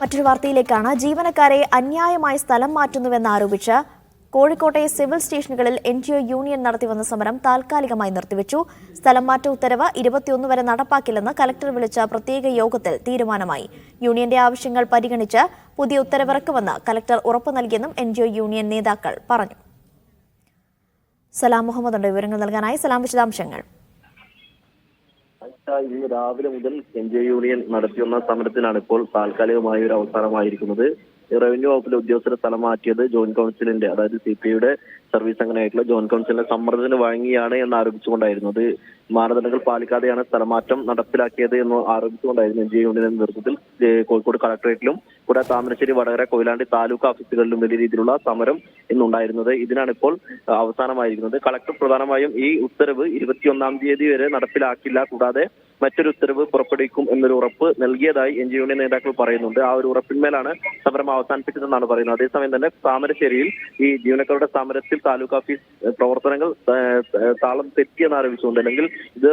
മറ്റൊരു വാർത്തയിലേക്കാണ്. ജീവനക്കാരെ അന്യായമായി സ്ഥലം മാറ്റുന്നുവെന്ന് ആരോപിച്ച് കോഴിക്കോട്ടെ സിവിൽ സ്റ്റേഷനുകളിൽ എൻ ജി ഒ യൂണിയൻ നടത്തിവന്ന സമരം താൽക്കാലികമായി നിർത്തിവെച്ചു. സ്ഥലം മാറ്റ ഉത്തരവ് ഇരുപത്തിയൊന്ന് വരെ നടപ്പാക്കില്ലെന്ന് കലക്ടർ വിളിച്ച പ്രത്യേക യോഗത്തിൽ തീരുമാനമായി. യൂണിയന്റെ ആവശ്യങ്ങൾ പരിഗണിച്ച് പുതിയ ഉത്തരവിറക്കുമെന്ന് കലക്ടർ ഉറപ്പു നൽകിയെന്നും എൻ യൂണിയൻ നേതാക്കൾ പറഞ്ഞു. സലാം മുഹമ്മദ് വിവരങ്ങൾ നൽകാനായി? സലാം വിശദാംശങ്ങൾ. ഇന്ന് രാവിലെ മുതൽ എൻ ജെ യൂണിയൻ നടത്തിവന്ന സമരത്തിനാണ് ഇപ്പോൾ താൽക്കാലികമായ ഒരു അവസാനമായിരിക്കുന്നത്. റവന്യൂ വകുപ്പിലെ ഉദ്യോഗസ്ഥരെ സ്ഥലം മാറ്റിയത് ജോയിന്റ് കൗൺസിലിന്റെ അതായത് സി പി ഐയുടെ സർവീസ് അംഗമായിട്ടുള്ള ജോയിന്റ് കൗൺസിലിന്റെ സമ്മർദ്ദത്തിന് വഴങ്ങിയാണ് എന്ന് ആരോപിച്ചുകൊണ്ടായിരുന്നു. അത് മാനദണ്ഡങ്ങൾ പാലിക്കാതെയാണ് സ്ഥലമാറ്റം നടപ്പിലാക്കിയത് എന്ന് ആരോപിച്ചുകൊണ്ടായിരുന്നു എൻ ജെ യൂണിയന്റെ നേതൃത്വത്തിൽ കോഴിക്കോട് കളക്ടറേറ്റിലും കൂടാതെ താമരശ്ശേരി വടകര കൊയിലാണ്ടി താലൂക്ക് ഓഫീസുകളിലും വലിയ രീതിയിലുള്ള സമരം ഇന്നുണ്ടായിരുന്നത് ഇതിനാണ് ഇപ്പോൾ അവസാനമായിരിക്കുന്നത്. കളക്ടർ പ്രധാനമായും ഈ ഉത്തരവ് ഇരുപത്തിയൊന്നാം തീയതി വരെ നടപ്പിലാക്കില്ല. കൂടാതെ മറ്റൊരു ഉത്തരവ് പുറപ്പെടുവിക്കും എന്നൊരു ഉറപ്പ് നൽകിയതായി എൻ ജി യൂണിയൻ നേതാക്കൾ പറയുന്നുണ്ട്. ആ ഒരു ഉറപ്പിന്മേലാണ് സമരം അവസാനിപ്പിച്ചതെന്നാണ് പറയുന്നത്. അതേസമയം തന്നെ താമരശ്ശേരിയിൽ ഈ ജീവനക്കാരുടെ സമരത്തിൽ താലൂക്ക് ഓഫീസ് പ്രവർത്തനങ്ങൾ താളം തെറ്റിയെന്ന് ആരോപിച്ചുകൊണ്ട് അല്ലെങ്കിൽ ഇത്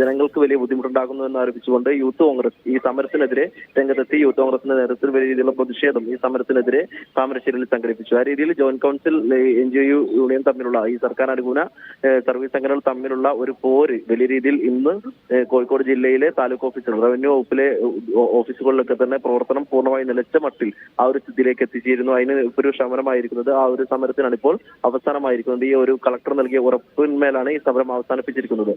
ജനങ്ങൾക്ക് വലിയ ബുദ്ധിമുട്ടുണ്ടാകുന്നു എന്ന് ആരോപിച്ചുകൊണ്ട് യൂത്ത് കോൺഗ്രസ് ഈ സമരത്തിനെതിരെ രംഗത്തെത്തി. യൂത്ത് കോൺഗ്രസിന്റെ നേതൃത്വത്തിൽ വലിയ രീതിയിലുള്ള പ്രതിഷേധം ഈ സമരത്തിനെതിരെ താമരശ്ശേരിയിൽ സംഘടിപ്പിച്ചു. ആ രീതിയിൽ joint council N G U union തമ്മിലുള്ള ഈ സർക്കാർ അനുകൂല സർവീസ് സംഘടനകൾ തമ്മിലുള്ള ഒരു പോര് വലിയ രീതിയിൽ ഇന്ന് കോഴിക്കോട് ജില്ലയിലെ താലൂക്ക് ഓഫീസുകൾ റവന്യൂ വകുപ്പിലെ ഓഫീസുകളിലൊക്കെ തന്നെ പ്രവർത്തനം പൂർണമായി നിലച്ച മട്ടിൽ ആ ഒരു സ്ഥിതിയിലേക്ക് എത്തിച്ചിരുന്നു. അതിന് ഒരു ശമനമായിരിക്കുന്നത് ആ ഒരു സമരത്തിനാണ് ഇപ്പോൾ അവസാനമായിരിക്കുന്നത്. ഈ ഒരു കളക്ടർ നൽകിയ ഉറപ്പിന്മേലാണ് ഈ സമരം അവസാനിപ്പിച്ചിരിക്കുന്നത്.